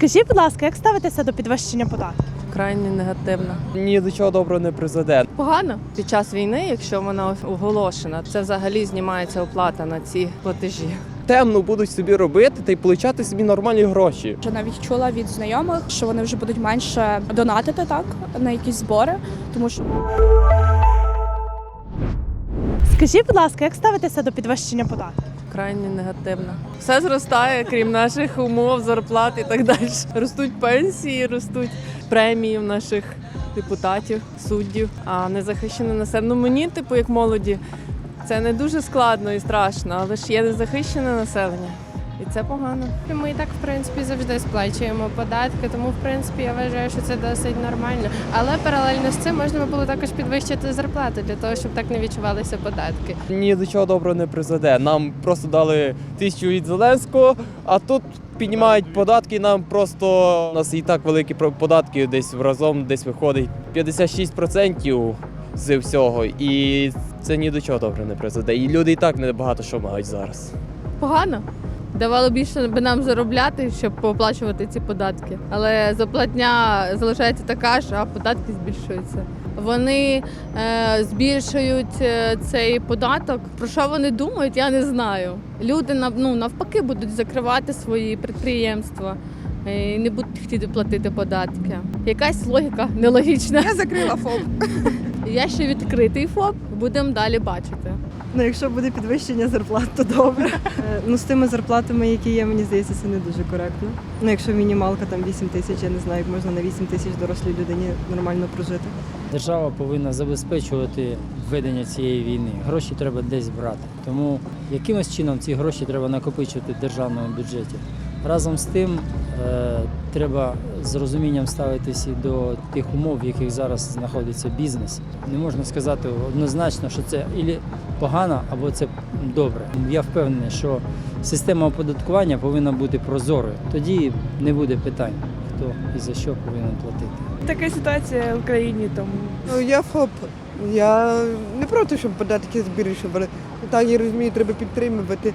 Скажіть, будь ласка, як ставитеся до підвищення податків? Крайне негативно. Ні до чого доброго не призведе. Погано під час війни, якщо вона оголошена, це взагалі знімається оплата на ці платежі. Темно будуть собі робити та й получати собі нормальні гроші. Вже навіть чула від знайомих, що вони вже будуть менше донатити так на якісь збори, тому що Скажіть, будь ласка, як ставитеся до підвищення податків? Крайне негативно. Все зростає, крім наших умов, зарплат і так далі. Ростуть пенсії, ростуть премії в наших депутатів, суддів, а незахищене населення. Ну мені, типу, як молоді, це не дуже складно і страшно, але ж є незахищене населення. І це погано. Ми і так, в принципі, завжди сплачуємо податки, тому в принципі я вважаю, що це досить нормально. Але паралельно з цим можна було також підвищити зарплату для того, щоб так не відчувалися податки. Ні до чого доброго не призведе. Нам просто дали тисячу від Зеленського, а тут піднімають податки. Нам просто у нас і так великі про- податки, десь разом десь виходить 56% з всього. І це ні до чого добре не призведе. І люди і так не багато що мають зараз. Погано. Давало більше би нам заробляти, щоб оплачувати ці податки. Але заплатня залишається така ж, а податки збільшуються. Вони е, збільшують е, цей податок. Про що вони думають, я не знаю. Люди ну, навпаки будуть закривати свої підприємства і не будуть хотіти платити податки. Якась логіка нелогічна. Я закрила ФОП. Я ще відкритий ФОП, будемо далі бачити. Ну, якщо буде підвищення зарплат, то добре. Е, Ну, з тими зарплатами, які є, мені здається, це не дуже коректно. Ну, якщо мінімалка там 8 тисяч, я не знаю, як можна на 8 тисяч дорослій людині нормально прожити. Держава повинна забезпечувати введення цієї війни. Гроші треба десь брати. Тому якимось чином ці гроші треба накопичувати в державному бюджеті. Разом з тим е, треба з розумінням ставитися і до тих умов, в яких зараз знаходиться бізнес. Не можна сказати однозначно, що це ілі погано або це добре. Я впевнений, що система оподаткування повинна бути прозорою. Тоді не буде питань, хто і за що повинен платити. Така ситуація в країні, тому Ну, я ФОП. Я не проти, щоб податки збільшували. Так, я розумію, треба підтримувати.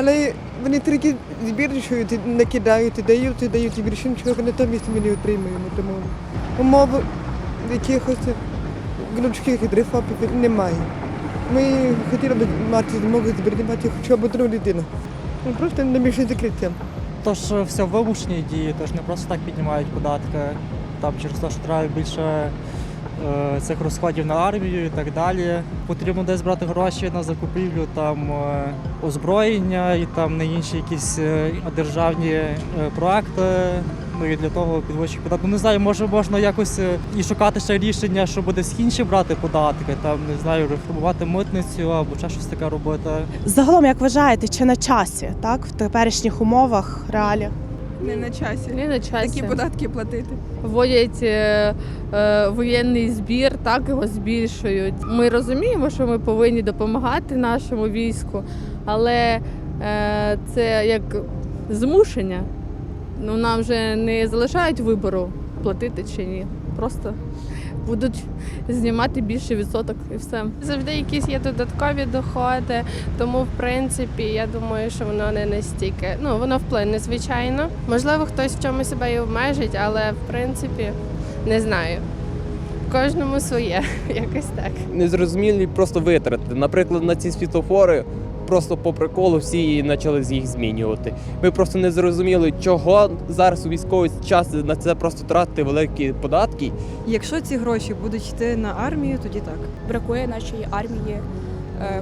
Але вони тільки збільшують, і накидають, і дають, і дають, і більше нічого натомість ми не отримуємо. Тому умов якихось гнучких ФОПів немає. Ми хотіли б мати змогу зберігати хоча б одну людину. Ну, Просто на більше закриття. Тож е, все вимушені дії, тож не просто так піднімають податки, там через те, що треба більше цих розходів на армію і так далі. Потрібно десь брати гроші на закупівлю там е, озброєння і там на інші якісь е, державні е, проекти. Ну і для того підвищити податки. Ну, не знаю, може можна якось е, і шукати ще рішення, що буде з інші брати податки, там не знаю, реформувати митницю або ще щось таке робити. Загалом, як вважаєте, чи на часі, так, в теперішніх умовах реаліях? Не на часі. Не на часі. Такі податки платити. вводять е, е, воєнний збір, так його збільшують. Ми розуміємо, що ми повинні допомагати нашому війську, але е, це як змушення. Ну нам вже не залишають вибору платити чи ні. Просто будуть знімати більше відсоток і все. Завжди якісь є додаткові доходи, тому в принципі я думаю, що воно не настільки. Ну воно вплине, звичайно. Можливо, хтось в чомусь себе і обмежить, але в принципі не знаю. Кожному своє, якось так. Незрозумілі просто витрати. Наприклад, на ці світлофори просто по приколу всі почали з їх змінювати. Ми просто не зрозуміли, чого зараз у військовий час на це просто тратити великі податки. Якщо ці гроші будуть йти на армію, тоді так. бракує нашої армії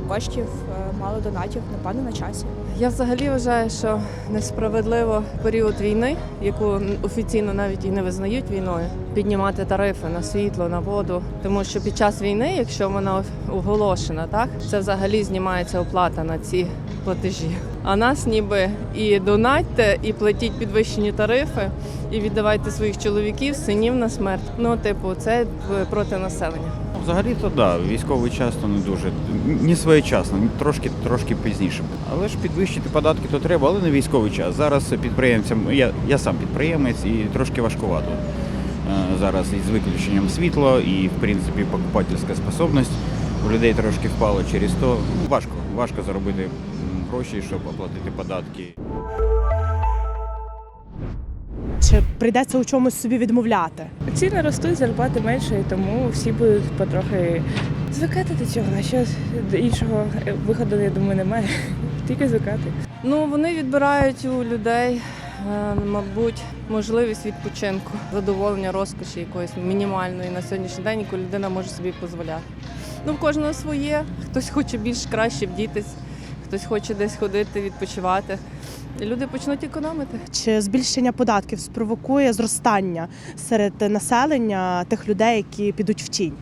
коштів, е, мало донатів, напевно, на часі. Я взагалі вважаю, що несправедливо період війни, яку офіційно навіть і не визнають війною, піднімати тарифи на світло, на воду. Тому що під час війни, якщо вона оголошена, так це взагалі знімається оплата на ці платежі. А нас ніби і донатьте, і платіть підвищені тарифи, і віддавайте своїх чоловіків, синів на смерть. Ну, типу, це проти населення. Взагалі то да, військовий час то не дуже не своєчасно, трошки трошки пізніше. Але ж підвищити податки то треба, але не військовий час. Зараз підприємцям, я, я сам підприємець і трошки важкувато. Е, Зараз із виключенням світла і в принципі покупательська способність у людей трошки впала через то. Ну, Важко, важко заробити гроші, щоб оплатити податки. Чи прийдеться у чомусь собі відмовляти? Ціни ростуть, зарплати менше, і тому всі будуть потрохи звикати до цього. А що іншого виходу, я думаю, немає. Тільки звикати. Ну вони відбирають у людей, е, мабуть, можливість відпочинку, задоволення розкоші якоїсь мінімальної на сьогоднішній день, яку людина може собі дозволяти. Ну, в кожного своє. Хтось хоче більш краще вдітись, хтось хоче десь ходити, відпочивати. І люди почнуть економити. Чи збільшення податків спровокує зростання серед населення тих людей, які підуть в тінь?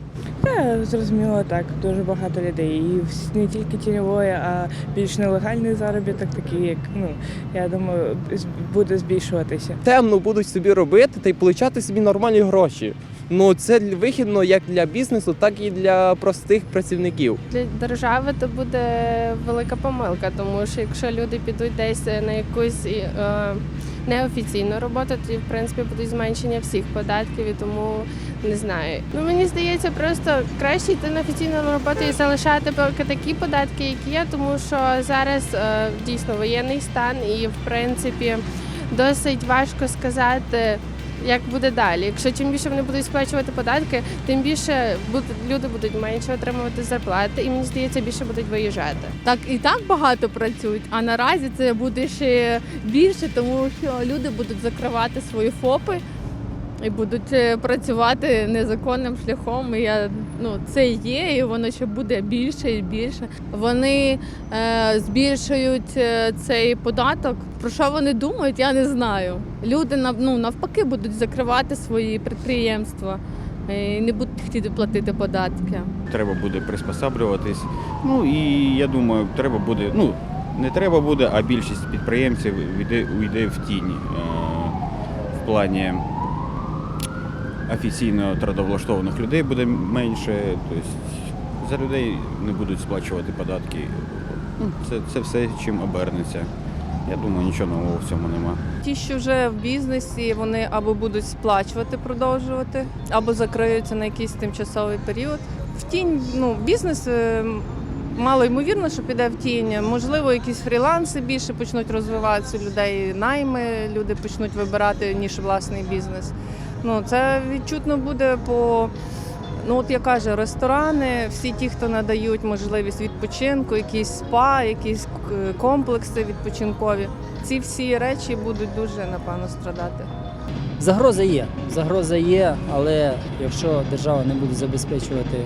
Та зрозуміло, так дуже багато людей. І не тільки тіньової, а більш нелегальний заробіток, такий як ну я думаю, з- буде збільшуватися. Темно будуть собі робити та й получати собі нормальні гроші. Ну це вигідно як для бізнесу, так і для простих працівників. Для держави то буде велика помилка, тому що якщо люди підуть десь на якусь е, неофіційну роботу, тоді в принципі будуть зменшення всіх податків і тому не знаю. Ну мені здається, просто краще йти на офіційну роботу і залишати поки такі податки, які є, тому що зараз е, дійсно воєнний стан, і в принципі досить важко сказати. Як буде далі? Якщо чим більше вони будуть сплачувати податки, тим більше люди будуть менше отримувати зарплати, і мені здається, більше будуть виїжджати. Так і так багато працюють, а наразі це буде ще більше, тому що люди будуть закривати свої ФОПи і будуть е, працювати незаконним шляхом. І я ну це є, і воно ще буде більше і більше. Вони е, збільшують е, цей податок. Про що вони думають, я не знаю. Люди ну, навпаки будуть закривати свої підприємства і не будуть хотіти платити податки. Треба буде приспосаблюватись. Ну і я думаю, треба буде, ну не треба буде, а більшість підприємців уйде, уйде в тінь е, в плані офіційно трудовлаштованих людей буде менше. Тобто за людей не будуть сплачувати податки. Ну, це, це все чим обернеться. Я думаю, нічого нового в цьому нема. Ті, що вже в бізнесі, вони або будуть сплачувати, продовжувати, або закриються на якийсь тимчасовий період. В тінь ну, бізнес е, мало ймовірно, що піде в тінь. Можливо, якісь фріланси більше почнуть розвиватися людей, найми люди почнуть вибирати ніж власний бізнес. Ну це відчутно буде по. Ну, от я кажу, ресторани, всі ті, хто надають можливість відпочинку, якісь спа, якісь комплекси відпочинкові. Ці всі речі будуть дуже напевно страдати. Загроза є. Загроза є, але якщо держава не буде забезпечувати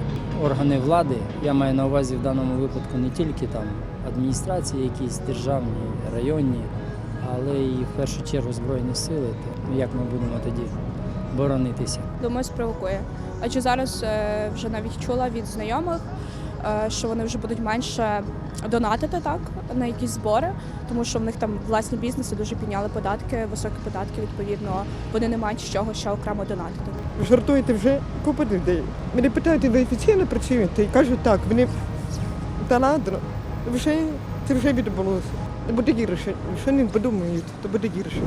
органи влади, я маю на увазі в даному випадку не тільки там адміністрації, якісь державні, районні, але і в першу чергу збройні сили, то як ми будемо тоді боронитися? Думаю, спровокує. Адже зараз е, вже навіть чула від знайомих, е, що вони вже будуть менше донатити так на якісь збори, тому що в них там власні бізнеси дуже підняли податки, високі податки. Відповідно, вони не мають з чого ще окремо донатити. Жартуєте вже купа людей. Мене питають, ви офіційно працюєте? І кажу, так, вони та ладно, вже це вже відбулося. Буде гірше. Що не подумають, то буде гірше.